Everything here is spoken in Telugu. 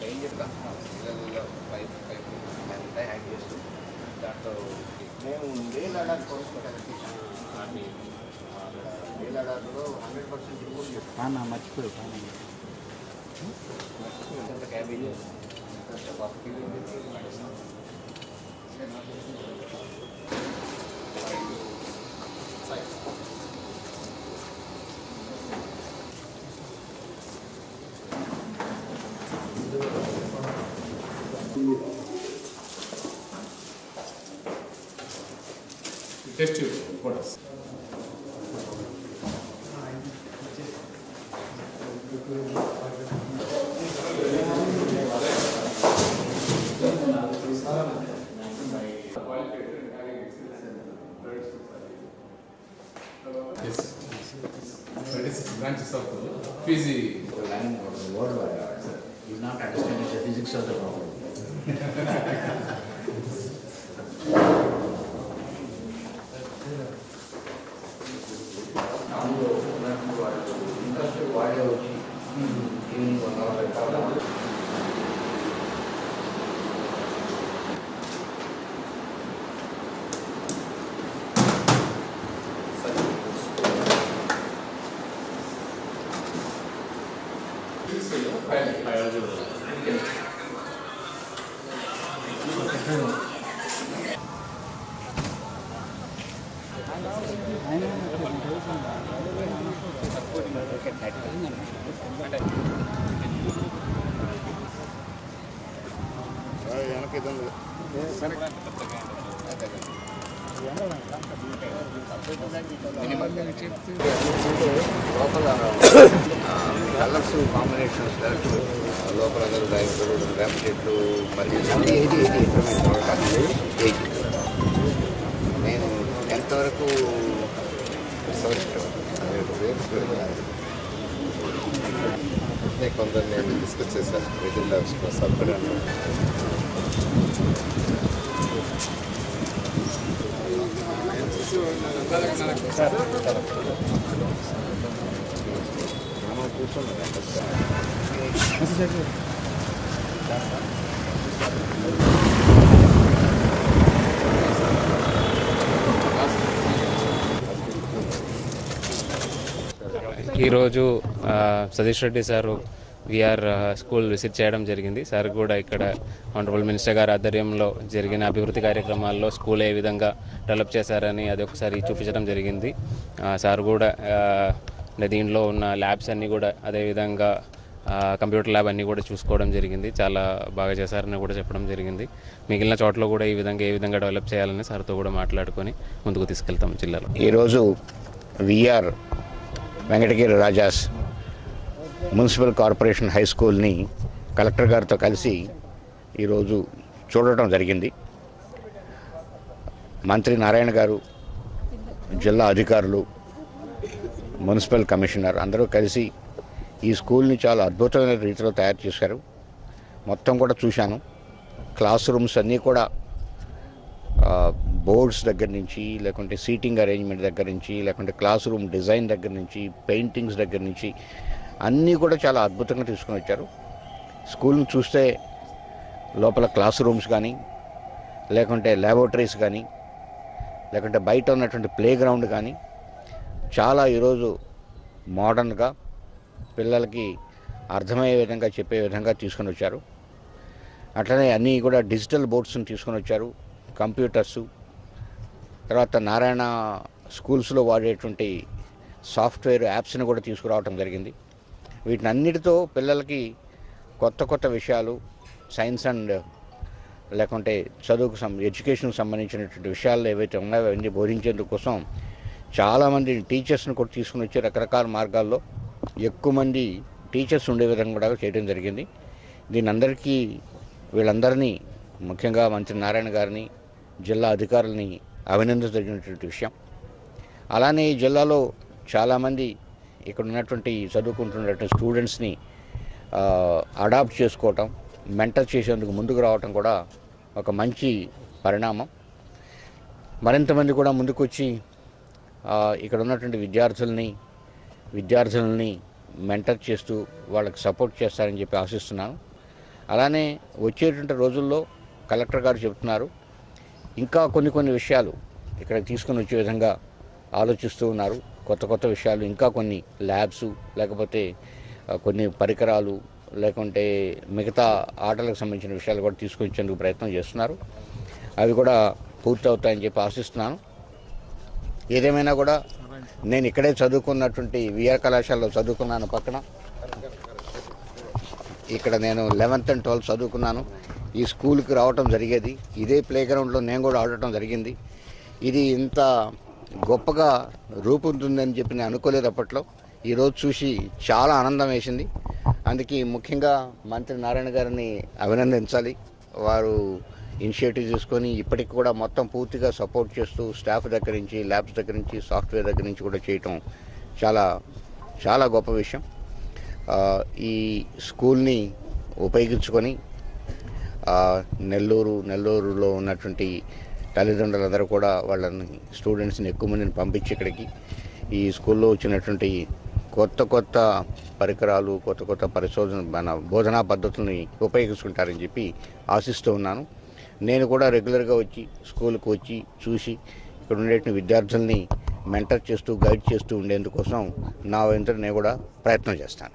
మెయిన్ చెప్తా పిల్లల్లో పైప్ పైప్ అంతా హ్యాంగ్ చేస్తూ దాంట్లో మేము లే లడాక్ కోరుకుంటాను లే లడాక్లో హండ్రెడ్ పర్సెంట్ ఇంప్రూవ్ చేస్తాను మర్చిపోయి క్యాబేజ్ కాఫీ సైజ్ yes, ಕೊಡ branches of the The language, the world, by heart, sir. Not understanding the physics of the problem. లోపల కలర్స్ కాంబినేషన్స్ లోపల అందరూ రైతులు వేప చెట్లు మరియు ఎయిటీ ఎయిటీ ఇంప్రూవ్మెంట్ ఎయిటీ నేను ఎంతవరకు ఫస్ట్ కొందరు నేను డిస్కస్ చేశాను మిడిల్ సబ్సిడీ ఈరోజు Satish Reddy sir VR school visit చేయడం జరిగింది. సార్ కూడా ఇక్కడ ఆనరబుల్ మినిస్టర్ గారి ఆధ్వర్యంలో జరిగిన అభివృద్ధి కార్యక్రమాల్లో స్కూల్ ఏ విధంగా డెవలప్ చేశారని అది ఒకసారి చూపించడం జరిగింది. సార్ కూడా దీంట్లో దీనిలో ఉన్న ల్యాబ్స్ అన్నీ కూడా అదేవిధంగా కంప్యూటర్ ల్యాబ్ అన్నీ కూడా చూసుకోవడం జరిగింది. చాలా బాగా చేశారని కూడా చెప్పడం జరిగింది. మిగిలిన చోట్ల కూడా ఈ విధంగా ఏ విధంగా డెవలప్ చేయాలని సార్తో కూడా మాట్లాడుకొని ముందుకు తీసుకెళ్తాం జిల్లాలో. ఈరోజు VR Venkatagiri Rajas municipal corporation high స్కూల్ని కలెక్టర్ గారితో కలిసి ఈరోజు చూడటం జరిగింది. మంత్రి నారాయణ గారు జిల్లా అధికారులు మున్సిపల్ కమిషనర్ అందరూ కలిసి ఈ స్కూల్ని చాలా అద్భుతమైన రీతిలో తయారు చేశారు. మొత్తం కూడా చూశాను. క్లాస్ రూమ్స్ అన్నీ కూడా బోర్డ్స్ దగ్గర నుంచి లేకుంటే సీటింగ్ అరేంజ్మెంట్ దగ్గర నుంచి లేకుంటే క్లాస్ రూమ్ డిజైన్ దగ్గర నుంచి పెయింటింగ్స్ దగ్గర నుంచి అన్నీ కూడా చాలా అద్భుతంగా తీసుకుని వచ్చారు. స్కూల్ని చూస్తే లోపల క్లాస్ రూమ్స్ కానీ లేకుంటే ల్యాబొరేటరీస్ కానీ లేకుంటే బయట ఉన్నటువంటి ప్లే గ్రౌండ్ కానీ చాలా ఈరోజు మోడర్న్గా పిల్లలకి అర్థమయ్యే విధంగా చెప్పే విధంగా తీసుకొని వచ్చారు. అట్లనే అన్నీ కూడా డిజిటల్ బోర్డ్స్ని తీసుకొని వచ్చారు. కంప్యూటర్సు తర్వాత నారాయణ స్కూల్స్లో వాడేటువంటి సాఫ్ట్వేర్ యాప్స్ని కూడా తీసుకురావడం జరిగింది. వీటిని అన్నిటితో పిల్లలకి కొత్త కొత్త విషయాలు సైన్స్ అండ్ లేకుంటే చదువుకు సం ఎడ్యుకేషన్కి సంబంధించినటువంటి విషయాలు ఏవైతే ఉన్నాయో అవన్నీ బోధించేందుకోసం చాలామంది టీచర్స్ని కూడా తీసుకుని వచ్చి రకరకాల మార్గాల్లో ఎక్కువ మంది టీచర్స్ ఉండే విధంగా కూడా చేయడం జరిగింది. దీని అందరికీ వీళ్ళందరినీ ముఖ్యంగా మంత్రి నారాయణ గారిని జిల్లా అధికారులని అభినందించదగినటువంటి విషయం. అలానే ఈ జిల్లాలో చాలామంది ఇక్కడ ఉన్నటువంటి చదువుకుంటున్నటువంటి స్టూడెంట్స్ని అడాప్ట్ చేసుకోవటం మెంటర్ చేసేందుకు ముందుకు రావటం కూడా ఒక మంచి పరిణామం. మరింతమంది కూడా ముందుకు వచ్చి ఇక్కడ ఉన్నటువంటి విద్యార్థుల్ని విద్యార్థులని మెంటర్ చేస్తూ వాళ్ళకి సపోర్ట్ చేస్తారని చెప్పి ఆశిస్తున్నాను. అలానే వచ్చేటువంటి రోజుల్లో కలెక్టర్ గారు చెప్తున్నారు ఇంకా కొన్ని కొన్ని విషయాలు ఇక్కడ తీసుకొని వచ్చే విధంగా ఆలోచిస్తూ ఉన్నారు. కొత్త కొత్త విషయాలు ఇంకా కొన్ని ల్యాబ్స్ లేకపోతే కొన్ని పరికరాలు లేకుంటే మిగతా ఆటలకు సంబంధించిన విషయాలు కూడా తీసుకొచ్చేందుకు ప్రయత్నం చేస్తున్నారు. అవి కూడా పూర్తి అవుతాయని చెప్పి ఆశిస్తున్నాను. ఏదేమైనా కూడా నేను ఇక్కడే చదువుకున్నటువంటి విఆర్ కళాశాలలో చదువుకున్నాను పక్కన. ఇక్కడ నేను లెవెన్త్ అండ్ ట్వెల్త్ చదువుకున్నాను. ఈ స్కూల్కి రావటం జరిగేది. ఇదే ప్లే గ్రౌండ్లో నేను కూడా ఆడటం జరిగింది. ఇది ఇంత గొప్పగా రూపొందుతుందని చెప్పి నేను అనుకోలేదు అప్పట్లో. ఈరోజు చూసి చాలా ఆనందం వేసింది. అందుకే ముఖ్యంగా మంత్రి నారాయణ గారిని అభినందించాలి. వారు ఇనిషియేటివ్ తీసుకొని ఇప్పటికి కూడా మొత్తం పూర్తిగా సపోర్ట్ చేస్తూ స్టాఫ్ దగ్గర నుంచి ల్యాబ్స్ దగ్గర నుంచి సాఫ్ట్వేర్ దగ్గర నుంచి కూడా చేయటం చాలా చాలా గొప్ప విషయం. ఈ స్కూల్ని ఉపయోగించుకొని నెల్లూరు నెల్లూరులో ఉన్నటువంటి తల్లిదండ్రులందరూ కూడా వాళ్ళని స్టూడెంట్స్ని ఎక్కువ మందిని పంపించి ఇక్కడికి. ఈ స్కూల్లో వచ్చినటువంటి కొత్త కొత్త పరికరాలు కొత్త కొత్త పరిశోధన మన బోధనా పద్ధతుల్ని ఉపయోగించుకుంటారని చెప్పి ఆశిస్తూ ఉన్నాను. నేను కూడా రెగ్యులర్గా వచ్చి స్కూల్కి వచ్చి చూసి ఇక్కడ ఉండేటువంటి విద్యార్థుల్ని మెంటర్ చేస్తూ గైడ్ చేస్తూ ఉండేందుకోసం నా వెంట నేను కూడా ప్రయత్నం చేస్తాను.